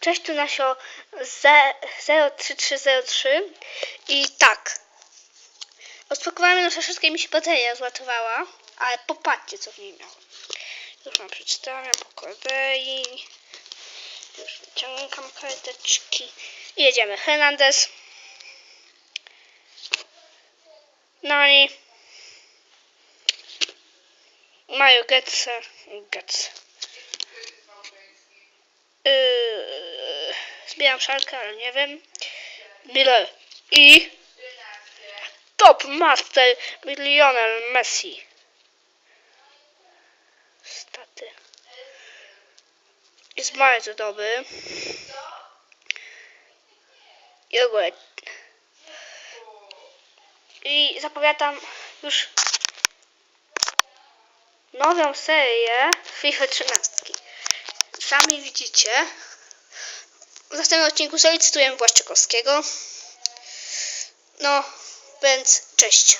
Cześć, tu Nasio ze- 03303 i tak. Rozpakowałem nasze wszystkie mi się bateria zlatowała, ale popatrzcie co w niej miałem. Już wam przedstawiam po kolei. Już wyciągam karteczki. I jedziemy. Hernandez. Nani. Mario Götze. Götze. Zbieram szalkę, ale nie wiem. Miller. I Top Master Lionel Messi. Staty. Jest bardzo dobry. I ogólnie. I zapowiadam już nową serię FIFA 13. Sami widzicie. W następnym odcinku zalicytuję Błaszczykowskiego. No, więc cześć.